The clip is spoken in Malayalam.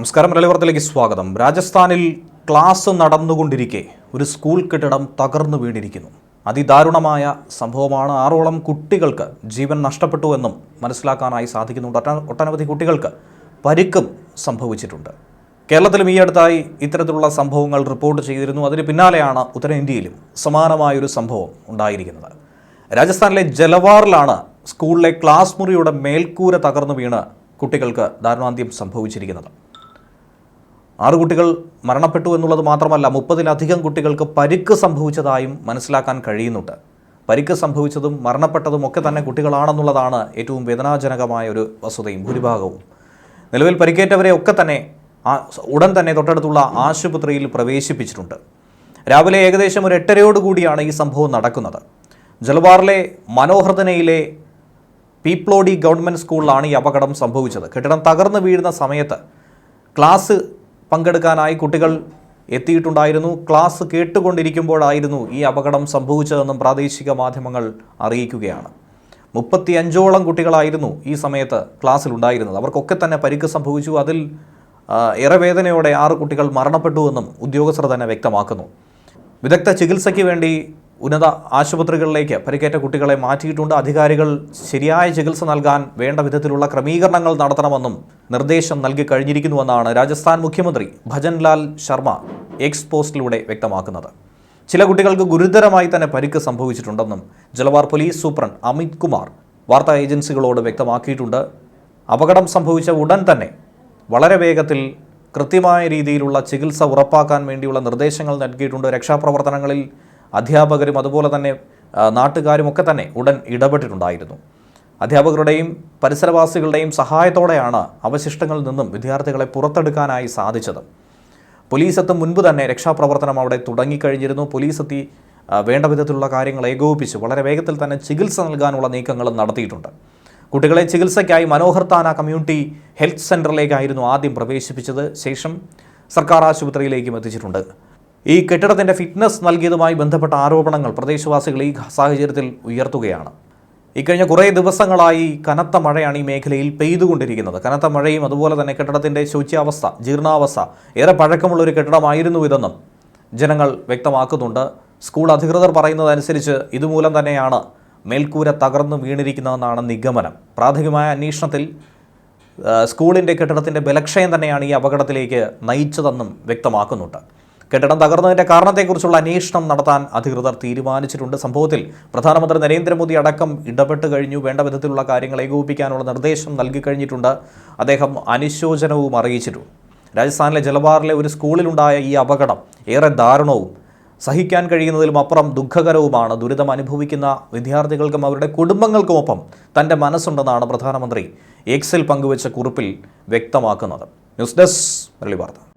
നമസ്കാരം മലയാളത്തിലേക്ക് സ്വാഗതം. രാജസ്ഥാനിൽ ക്ലാസ് നടന്നുകൊണ്ടിരിക്കെ ഒരു സ്കൂൾ കെട്ടിടം തകർന്നു വീണിരിക്കുന്നു. അതിദാരുണമായ സംഭവമാണ്. ആറോളം കുട്ടികൾക്ക് ജീവൻ നഷ്ടപ്പെട്ടു എന്നും മനസ്സിലാക്കാനായി സാധിക്കുന്നുണ്ട്. ഒട്ട- ഒട്ടനവധി കുട്ടികൾക്ക് പരിക്കും സംഭവിച്ചിട്ടുണ്ട്. കേരളത്തിലും ഈ അടുത്തായി ഇത്തരത്തിലുള്ള സംഭവങ്ങൾ റിപ്പോർട്ട് ചെയ്തിരുന്നു. അതിന് പിന്നാലെയാണ് ഉത്തരേന്ത്യയിലും സമാനമായൊരു സംഭവം ഉണ്ടായിരിക്കുന്നത്. രാജസ്ഥാനിലെ ജലവാറിലാണ് സ്കൂളിലെ ക്ലാസ് മുറിയുടെ മേൽക്കൂര തകർന്നു വീണ് കുട്ടികൾക്ക് ദാരുണാന്ത്യം സംഭവിച്ചിരിക്കുന്നത്. ആറ് കുട്ടികൾ മരണപ്പെട്ടു എന്നുള്ളത് മാത്രമല്ല മുപ്പതിലധികം കുട്ടികൾക്ക് പരിക്ക് സംഭവിച്ചതായും മനസ്സിലാക്കാൻ കഴിയുന്നുണ്ട്. പരിക്ക് സംഭവിച്ചതും മരണപ്പെട്ടതും ഒക്കെ തന്നെ കുട്ടികളാണെന്നുള്ളതാണ് ഏറ്റവും വേദനാജനകമായ ഒരു വസ്തുതയും ഭൂരിഭാഗവും. നിലവിൽ പരിക്കേറ്റവരെ ഒക്കെ തന്നെ ഉടൻ തന്നെ തൊട്ടടുത്തുള്ള ആശുപത്രിയിൽ പ്രവേശിപ്പിച്ചിട്ടുണ്ട്. രാവിലെ ഏകദേശം ഒരു എട്ടരയോടുകൂടിയാണ് ഈ സംഭവം നടക്കുന്നത്. ജലബാറിലെ മനോഹർദനയിലെ പീപ്ലോഡി ഗവൺമെന്റ് സ്കൂളിലാണ് ഈ അപകടം സംഭവിച്ചത്. കെട്ടിടം തകർന്നു വീഴുന്ന സമയത്ത് ക്ലാസ് പങ്കെടുക്കാനായി കുട്ടികൾ എത്തിയിട്ടുണ്ടായിരുന്നു. ക്ലാസ് കേട്ടുകൊണ്ടിരിക്കുമ്പോഴായിരുന്നു ഈ അപകടം സംഭവിച്ചതെന്നും പ്രാദേശിക മാധ്യമങ്ങൾ അറിയിക്കുകയാണ്. മുപ്പത്തി അഞ്ചോളം കുട്ടികളായിരുന്നു ഈ സമയത്ത് ക്ലാസ്സിലുണ്ടായിരുന്നത്. അവർക്കൊക്കെ തന്നെ പരിക്ക് സംഭവിച്ചു. അതിൽ ഇറവേദനയോടെ ആറ് കുട്ടികൾ മരണപ്പെട്ടുവെന്നും ഉദ്യോഗസ്ഥർ തന്നെ വ്യക്തമാക്കുന്നു. വിദഗ്ധ ചികിത്സയ്ക്ക് വേണ്ടി ഉന്നത ആശുപത്രികളിലേക്ക് പരിക്കേറ്റ കുട്ടികളെ മാറ്റിയിട്ടുണ്ട്. അധികാരികൾ ശരിയായ ചികിത്സ നൽകാൻ വേണ്ട വിധത്തിലുള്ള ക്രമീകരണങ്ങൾ നടത്തണമെന്നും നിർദ്ദേശം നൽകി കഴിഞ്ഞിരിക്കുന്നുവെന്നാണ് രാജസ്ഥാൻ മുഖ്യമന്ത്രി ഭജൻലാൽ ശർമ്മ എക്സ് പോസ്റ്റിലൂടെ വ്യക്തമാക്കുന്നത്. ചില കുട്ടികൾക്ക് ഗുരുതരമായി തന്നെ പരിക്ക് സംഭവിച്ചിട്ടുണ്ടെന്നും ജലവാർ പോലീസ് സൂപ്രണ്ട് അമിത് കുമാർ വാർത്താ ഏജൻസികളോട് വ്യക്തമാക്കിയിട്ടുണ്ട്. അപകടം സംഭവിച്ച ഉടൻ തന്നെ വളരെ വേഗത്തിൽ കൃത്യമായ രീതിയിലുള്ള ചികിത്സ ഉറപ്പാക്കാൻ വേണ്ടിയുള്ള നിർദ്ദേശങ്ങൾ നൽകിയിട്ടുണ്ട്. രക്ഷാപ്രവർത്തനങ്ങളിൽ അധ്യാപകരും അതുപോലെ തന്നെ നാട്ടുകാരും ഒക്കെ തന്നെ ഉടൻ ഇടപെട്ടിട്ടുണ്ടായിരുന്നു. അധ്യാപകരുടെയും പരിസരവാസികളുടെയും സഹായത്തോടെയാണ് അവശിഷ്ടങ്ങളിൽ നിന്നും വിദ്യാർത്ഥികളെ പുറത്തെടുക്കാനായി സാധിച്ചത്. പോലീസ് എത്തും മുൻപ് തന്നെ രക്ഷാപ്രവർത്തനം അവിടെ തുടങ്ങിക്കഴിഞ്ഞിരുന്നു. പോലീസ് എത്തി വേണ്ട വിധത്തിലുള്ള കാര്യങ്ങൾ ഏകോപിപ്പിച്ച് വളരെ വേഗത്തിൽ തന്നെ ചികിത്സ നൽകാനുള്ള നീക്കങ്ങളും നടത്തിയിട്ടുണ്ട്. കുട്ടികളെ ചികിത്സയ്ക്കായി മനോഹർ താന കമ്മ്യൂണിറ്റി ഹെൽത്ത് സെന്ററിലേക്കായിരുന്നു ആദ്യം പ്രവേശിപ്പിച്ചത്. ശേഷം സർക്കാർ ആശുപത്രിയിലേക്കും എത്തിച്ചിട്ടുണ്ട്. ഈ കെട്ടിടത്തിന്റെ ഫിറ്റ്നസ് നൽകിയതുമായി ബന്ധപ്പെട്ട ആരോപണങ്ങൾ പ്രദേശവാസികൾ ഈ സാഹചര്യത്തിൽ ഉയർത്തുകയാണ്. ഇക്കഴിഞ്ഞ കുറേ ദിവസങ്ങളായി കനത്ത മഴയാണ് ഈ മേഖലയിൽ പെയ്തുകൊണ്ടിരിക്കുന്നത്. കനത്ത മഴയും അതുപോലെ തന്നെ കെട്ടിടത്തിന്റെ ശുചിയാവസ്ഥ ജീർണാവസ്ഥ ഏറെ പഴക്കമുള്ള ഒരു കെട്ടിടമായിരുന്നു ഇതെന്നും ജനങ്ങൾ വ്യക്തമാക്കുന്നുണ്ട്. സ്കൂൾ അധികൃതർ പറയുന്നതനുസരിച്ച് ഇതുമൂലം തന്നെയാണ് മേൽക്കൂര തകർന്നു വീണിരിക്കുന്നതെന്നാണ് നിഗമനം. പ്രാഥമികമായ അന്വേഷണത്തിൽ സ്കൂളിന്റെ കെട്ടിടത്തിന്റെ ബലക്ഷയം തന്നെയാണ് ഈ അപകടത്തിലേക്ക് നയിച്ചതെന്നും വ്യക്തമാക്കുന്നുണ്ട്. കെട്ടിടം തകർന്നതിന്റെ കാരണത്തെക്കുറിച്ചുള്ള അന്വേഷണം നടത്താൻ അധികൃതർ തീരുമാനിച്ചിട്ടുണ്ട്. സംഭവത്തിൽ പ്രധാനമന്ത്രി നരേന്ദ്രമോദി അടക്കം ഇടപെട്ട് കഴിഞ്ഞു. വേണ്ട വിധത്തിലുള്ള കാര്യങ്ങൾ ഏകോപിപ്പിക്കാനുള്ള നിർദ്ദേശം നൽകിക്കഴിഞ്ഞിട്ടുണ്ട് അദ്ദേഹം അനുശോചനവും അറിയിച്ചിട്ടുണ്ട് രാജസ്ഥാനിലെ ജലബാറിലെ ഒരു സ്കൂളിലുണ്ടായ ഈ അപകടം ഏറെ ദാരുണവും സഹിക്കാൻ കഴിയുന്നതിലും അപ്പുറം ദുഃഖകരവുമാണ്. ദുരിതം അനുഭവിക്കുന്ന വിദ്യാർത്ഥികൾക്കും അവരുടെ കുടുംബങ്ങൾക്കുമൊപ്പം തന്റെ മനസ്സുണ്ടെന്നാണ് പ്രധാനമന്ത്രി എക്സിൽ പങ്കുവച്ച കുറിപ്പിൽ വ്യക്തമാക്കുന്നത്. ന്യൂസ് ഡെസ്ക് മുരളി വാർത്ത.